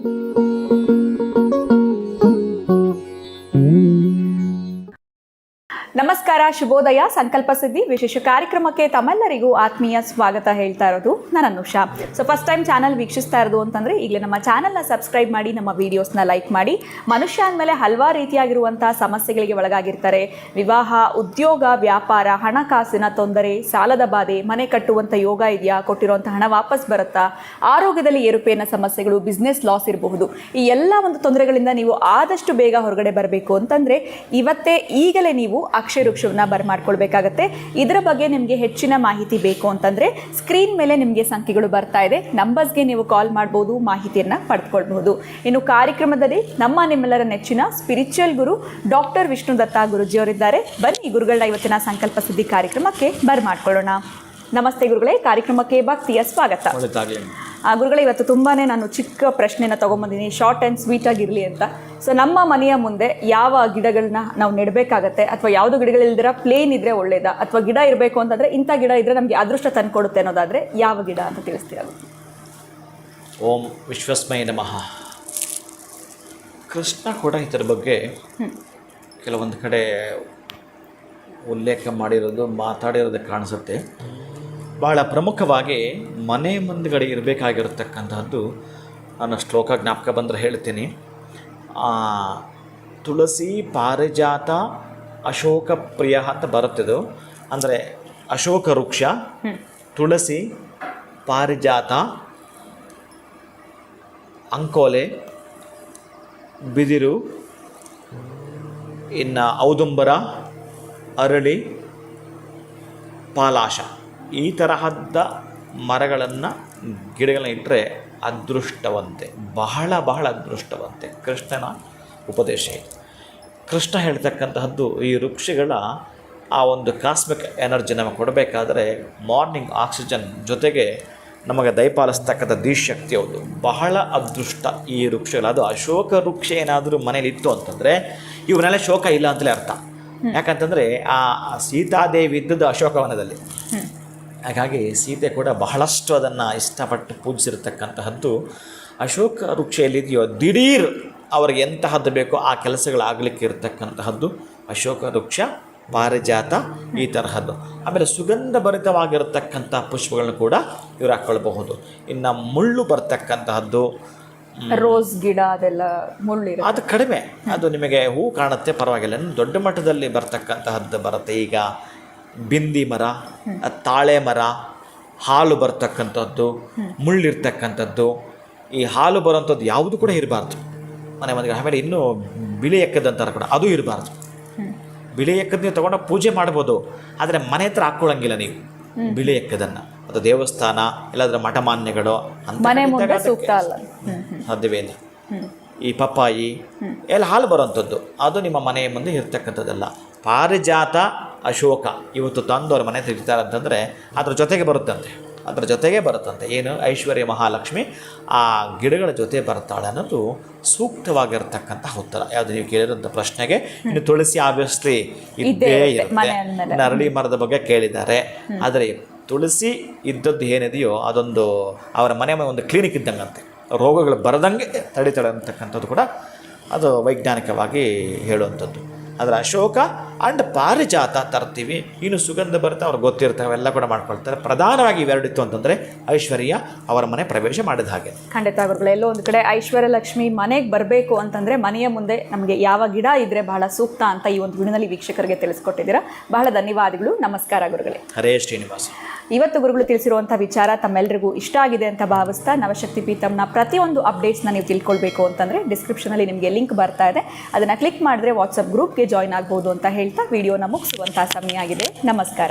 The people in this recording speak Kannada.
Thank you. ನಮಸ್ಕಾರ, ಶುಭೋದಯ, ಸಂಕಲ್ಪ ಸಿದ್ಧಿ ವಿಶೇಷ ಕಾರ್ಯಕ್ರಮಕ್ಕೆ ತಮ್ಮೆಲ್ಲರಿಗೂ ಆತ್ಮೀಯ ಸ್ವಾಗತ ಹೇಳ್ತಾ ಇರೋದು ನಾನು Anusha. So first time channel ವೀಕ್ಷಿಸ್ತಾ ಇರೋದು ಅಂತಂದ್ರೆ ಈಗಲೇ ನಮ್ಮ ಚಾನಲ್ನ ಸಬ್ಸ್ಕ್ರೈಬ್ ಮಾಡಿ, ನಮ್ಮ ವಿಡಿಯೋಸ್ನ ಲೈಕ್ ಮಾಡಿ. ಮನುಷ್ಯ ಅಂದಮೇಲೆ ಹಲವಾರು ರೀತಿಯಾಗಿರುವಂತಹ ಸಮಸ್ಯೆಗಳಿಗೆ ಒಳಗಾಗಿರ್ತಾರೆ. ವಿವಾಹ, ಉದ್ಯೋಗ, ವ್ಯಾಪಾರ, ಹಣಕಾಸಿನ ತೊಂದರೆ, ಸಾಲದ ಬಾಧೆ, ಮನೆ ಕಟ್ಟುವಂಥ ಯೋಗ ಇದೆಯಾ ಕೊಟ್ಟಿರುವಂಥ ಹಣ ವಾಪಸ್ ಬರುತ್ತಾ? ಆರೋಗ್ಯದಲ್ಲಿ ಏರುಪೇರಿನ ಸಮಸ್ಯೆಗಳು ಬಿಸ್ನೆಸ್ ಲಾಸ್ ಇರಬಹುದು. ಈ ಎಲ್ಲ ಒಂದು ತೊಂದರೆಗಳಿಂದ ನೀವು ಆದಷ್ಟು ಬೇಗ ಹೊರಗಡೆ ಬರಬೇಕು ಅಂತಂದ್ರೆ ಇವತ್ತೇ ಈಗಲೇ ನೀವು ಅಕ್ಷಯ ವೃಕ್ಷವನ್ನ ಬರ್ಮಾಡ್ಕೊಳ್ಬೇಕಾಗತ್ತೆ ಇದರ ಬಗ್ಗೆ ನಿಮಗೆ ಹೆಚ್ಚಿನ ಮಾಹಿತಿ ಬೇಕು ಅಂತಂದ್ರೆ ಸ್ಕ್ರೀನ್ ಮೇಲೆ ನಿಮಗೆ ಸಂಖ್ಯೆಗಳು ಬರ್ತಾ ಇದೆ. ನಂಬರ್ಸ್ಗೆ ನೀವು ಕಾಲ್ ಮಾಡಬಹುದು ಮಾಹಿತಿಯನ್ನ ಪಡೆದುಕೊಳ್ಬಹುದು. ಇನ್ನು ಕಾರ್ಯಕ್ರಮದಲ್ಲಿ ನಮ್ಮ ನಿಮ್ಮೆಲ್ಲರ ನೆಚ್ಚಿನ spiritual guru doctor Vishnu Datta ಗುರುಜಿಯವರಿದ್ದಾರೆ. ಬನ್ನಿ ಗುರುಗಳನ್ನ ಇವತ್ತಿನ ಸಂಕಲ್ಪ ಸುದ್ದಿ ಕಾರ್ಯಕ್ರಮಕ್ಕೆ ಬರ್ಮಾಡ್ಕೊಳ್ಳೋಣ ನಮಸ್ತೆ ಗುರುಗಳೇ, ಕಾರ್ಯಕ್ರಮಕ್ಕೆ ಭಕ್ತಿಯ ಸ್ವಾಗತ. ಆ ಗುರುಗಳೇ ಇವತ್ತು ತುಂಬಾ ನಾನು ಚಿಕ್ಕ ಪ್ರಶ್ನೆನ ತೊಗೊಂಬಂದಿನಿ. ಶಾರ್ಟ್ ಆ್ಯಂಡ್ ಸ್ವೀಟ್ ಆಗಿರಲಿ ಅಂತ. ಸೊ ನಮ್ಮ ಮನೆಯ ಮುಂದೆ ಯಾವ ಗಿಡಗಳನ್ನ ನಾವು ನೆಡಬೇಕಾಗತ್ತೆ ಅಥವಾ ಯಾವುದು ಗಿಡಗಳಿಲ್ದಿರ ಪ್ಲೇನ್ ಇದ್ರೆ ಒಳ್ಳೇದಾ ಅಥವಾ ಗಿಡ ಇರಬೇಕು ಅಂತಂದ್ರೆ ಇಂಥ ಗಿಡ ಇದ್ರೆ ನಮಗೆ ಅದೃಷ್ಟ ತಂದುಕೊಡುತ್ತೆ ಅನ್ನೋದಾದರೆ ಯಾವ ಗಿಡ ಅಂತ ತಿಳಿಸ್ತೀರಾ? ಓಂ ವಿಶ್ವಸ್ಮಯ ನಮಃ. ಕೃಷ್ಣ ಕೂಡ ಇದರ ಬಗ್ಗೆ ಕೆಲವೊಂದು ಕಡೆ ಉಲ್ಲೇಖ ಮಾಡಿರೋದು ಮಾತಾಡಿರೋದು ಕಾಣಿಸುತ್ತೆ. ಭಾಳ ಪ್ರಮುಖವಾಗಿ ಮನೆ ಮುಂದುಗಡೆ ಇರಬೇಕಾಗಿರತಕ್ಕಂಥದ್ದು ನಾನು ಶ್ಲೋಕ ಜ್ಞಾಪಕ ಬಂದರೆ ಹೇಳ್ತೀನಿ. ತುಳಸಿ ಪಾರಿಜಾತ ಅಶೋಕ ಪ್ರಿಯ ಅಂತ ಬರುತ್ತಿದ್ದು ಅಂದರೆ ಅಶೋಕ ವೃಕ್ಷ ತುಳಸಿ ಪಾರಿಜಾತ ಅಂಕೋಲೆ ಬಿದಿರು ಇನ್ನು ಔದುಂಬರ ಅರಳಿ ಪಾಲಾಶ. ಈ ತರಹದ ಮರಗಳನ್ನು ಗಿಡಗಳನ್ನ ಇಟ್ಟರೆ ಅದೃಷ್ಟವಂತೆ, ಬಹಳ ಬಹಳ ಅದೃಷ್ಟವಂತೆ. ಕೃಷ್ಣನ ಉಪದೇಶ ಕೃಷ್ಣ ಹೇಳ್ತಕ್ಕಂತಹದ್ದು ಈ ವೃಕ್ಷಗಳ ಆ ಒಂದು ಕಾಸ್ಮಿಕ್ ಎನರ್ಜಿ ನಮಗೆ ಕೊಡಬೇಕಾದರೆ ಮಾರ್ನಿಂಗ್ ಆಕ್ಸಿಜನ್ ಜೊತೆಗೆ ನಮಗೆ ದಯಪಾಲಿಸ್ತಕ್ಕಂಥ ದಿಶಕ್ತಿ ಹೌದು. ಬಹಳ ಅದೃಷ್ಟ ಈ ವೃಕ್ಷಗಳು. ಅದು ಅಶೋಕ ವೃಕ್ಷ ಏನಾದರೂ ಮನೇಲಿ ಇತ್ತು ಅಂತಂದರೆ ಇವನ್ನೆಲ್ಲ ಶೋಕ ಇಲ್ಲ ಅಂತಲೇ ಅರ್ಥ. ಯಾಕಂತಂದರೆ ಆ ಸೀತಾದೇವಿ ಇದ್ದದ್ದು ಅಶೋಕವನದಲ್ಲಿ ಹಾಗಾಗಿ ಸೀತೆ ಕೂಡ ಬಹಳಷ್ಟು ಅದನ್ನು ಇಷ್ಟಪಟ್ಟು ಪೂಜಿಸಿರ್ತಕ್ಕಂತಹದ್ದು ಅಶೋಕ ವೃಕ್ಷ ಎಲ್ಲಿದೆಯೋ ದಿಢೀರ್ ಅವ್ರಿಗೆ ಎಂತಹದ್ದು ಬೇಕೋ ಆ ಕೆಲಸಗಳಾಗಲಿಕ್ಕೆ ಇರತಕ್ಕಂತಹದ್ದು ಅಶೋಕ ವೃಕ್ಷ ಪಾರಿಜಾತ ಈ ತರಹದ್ದು. ಆಮೇಲೆ ಸುಗಂಧ ಭರಿತವಾಗಿರತಕ್ಕಂಥ ಪುಷ್ಪಗಳನ್ನು ಕೂಡ ಇವ್ರು ಹಾಕ್ಕೊಳ್ಬಹುದು. ಇನ್ನು ಮುಳ್ಳು ಬರ್ತಕ್ಕಂತಹದ್ದು ರೋಸ್ ಗಿಡ ಅದೆಲ್ಲ ಮುಳ್ಳು ಅದು ಕಡಿಮೆ. ಅದು ನಿಮಗೆ ಹೂ ಕಾಣುತ್ತೆ ಪರವಾಗಿಲ್ಲ. ದೊಡ್ಡ ಮಟ್ಟದಲ್ಲಿ ಬರ್ತಕ್ಕಂತಹದ್ದು ಬರುತ್ತೆ. ಈಗ ಬಿಂದಿ ಮರ ತಾಳೆ ಮರ ಹಾಲು ಬರ್ತಕ್ಕಂಥದ್ದು ಮುಳ್ಳಿರ್ತಕ್ಕಂಥದ್ದು ಈ ಹಾಲು ಬರೋಂಥದ್ದು ಯಾವುದು ಕೂಡ ಇರಬಾರ್ದು. ಮನೆ ಮನೆಗೆ ಆಮೇಲೆ ಇನ್ನೂ ಬಿಳಿ ಎಕ್ಕದಂತಾರೆ ಕೂಡ ಅದು ಇರಬಾರ್ದು. ಬಿಳಿ ಎಕ್ಕದ ನೀವು ತೊಗೊಂಡು ಪೂಜೆ ಮಾಡ್ಬೋದು ಆದರೆ ಮನೆ ಹತ್ರ ಹಾಕ್ಕೊಳ್ಳಂಗಿಲ್ಲ ನೀವು ಬಿಳಿ ಎಕ್ಕದನ್ನು. ಅದು ದೇವಸ್ಥಾನ ಇಲ್ಲಾಂದ್ರೆ ಮಠಮಾನ್ಯಗಳು ಸಾಧ್ಯವೇ ಇಲ್ಲ ಈ ಪಪ್ಪಾಯಿ ಎಲ್ಲ ಹಾಲು ಬರೋಂಥದ್ದು ಅದು ನಿಮ್ಮ ಮನೆಯ ಮುಂದೆ ಇರ್ತಕ್ಕಂಥದ್ದಲ್ಲ. ಪಾರಿಜಾತ ಅಶೋಕ ಇವತ್ತು ತಂದವ್ರ ಮನೆ ತೆಗಿತಾರೆ ಅಂತಂದರೆ ಅದ್ರ ಜೊತೆಗೆ ಬರುತ್ತಂತೆ. ಅದರ ಜೊತೆಗೆ ಬರುತ್ತಂತೆ. ಏನು? ಐಶ್ವರ್ಯ ಮಹಾಲಕ್ಷ್ಮಿ. ಆ ಗಿಡಗಳ ಜೊತೆ ಬರ್ತಾಳೆ ಅನ್ನೋದು ಸೂಕ್ತವಾಗಿರ್ತಕ್ಕಂಥ ಉತ್ತರ. ಯಾವುದು ನೀವು ಕೇಳಿರೋಂಥ ಪ್ರಶ್ನೆಗೆ ಇನ್ನು ತುಳಸಿ ಆಬ್ವಿಯಸ್ಲಿ ಇದ್ದೇ ಇರುತ್ತೆ, ಅರಳಿ ಮರದ ಬಗ್ಗೆ ಕೇಳಿದ್ದಾರೆ. ಆದರೆ ತುಳಸಿ ಇದ್ದದ್ದು ಏನಿದೆಯೋ ಅದೊಂದು ಅವರ ಮನೆ ಒಂದು ಕ್ಲಿನಿಕ್ ಇದ್ದಂಗಂತೆ. ರೋಗಗಳು ಬರದಂಗೆ ತಡಿತಾಳೆ ಅಂತಕ್ಕಂಥದ್ದು ಕೂಡ ಅದು ವೈಜ್ಞಾನಿಕವಾಗಿ ಹೇಳುವಂಥದ್ದು. ಆದರೆ ಅಶೋಕ ಆ್ಯಂಡ್ ಪಾರಿಜಾತ ತರ್ತೀವಿ. ಇನ್ನು ಸುಗಂಧ ಬರುತ್ತೆ ಅವ್ರಿಗೆ ಗೊತ್ತಿರ್ತವೆ ಅವೆಲ್ಲ ಕೂಡ ಮಾಡ್ಕೊಳ್ತಾರೆ. ಪ್ರಧಾನವಾಗಿ ಇವೆರಡಿತ್ತು ಅಂತಂದರೆ ಐಶ್ವರ್ಯ ಅವರ ಮನೆ ಪ್ರವೇಶ ಮಾಡಿದ ಹಾಗೆ. ಖಂಡಿತ ಗುರುಗಳು ಎಲ್ಲೋ ಒಂದು ಕಡೆ ಐಶ್ವರ್ಯ ಲಕ್ಷ್ಮಿ ಮನೆಗೆ ಬರಬೇಕು ಅಂತಂದರೆ ಮನೆಯ ಮುಂದೆ ನಮಗೆ ಯಾವ ಗಿಡ ಇದ್ರೆ ಬಹಳ ಸೂಕ್ತ ಅಂತ ಈ ಒಂದು ವಿಡಿಯೋನಲ್ಲಿ ವೀಕ್ಷಕರಿಗೆ ತಿಳಿಸ್ಕೊಟ್ಟಿದ್ದೀರಾ. ಬಹಳ ಧನ್ಯವಾದಗಳು. ನಮಸ್ಕಾರ ಗುರುಗಳೇ. ಹರೇ ಶ್ರೀನಿವಾಸ. ಇವತ್ತು ಗುರುಗಳು ತಿಳಿಸಿರುವಂಥ ವಿಚಾರ ತಮ್ಮೆಲ್ಲರಿಗೂ ಇಷ್ಟ ಆಗಿದೆ ಅಂತ ಭಾವಿಸ್ತಾ ನವಶಕ್ತಿ ಪೀತಮ್ನ ಪ್ರತಿಯೊಂದು ಅಪ್ಡೇಟ್ಸ್ನ ನೀವು ತಿಳ್ಕೊಳ್ಬೇಕು ಅಂತಂದರೆ ಡಿಸ್ಕ್ರಿಪ್ಷನಲ್ಲಿ ನಿಮಗೆ ಲಿಂಕ್ ಬರ್ತಾ ಇದೆ. ಅದನ್ನು ಕ್ಲಿಕ್ ಮಾಡಿದ್ರೆ ವಾಟ್ಸಪ್ ಗ್ರೂಪ್ಗೆ ಜಾಯ್ನ್ ಆಗ್ಬೋದು ಅಂತ ಹೇಳ್ತಾ ವಿಡಿಯೋನ ಮುಗಿಸುವಂಥ ಸಮಯ ಆಗಿದೆ. ನಮಸ್ಕಾರ.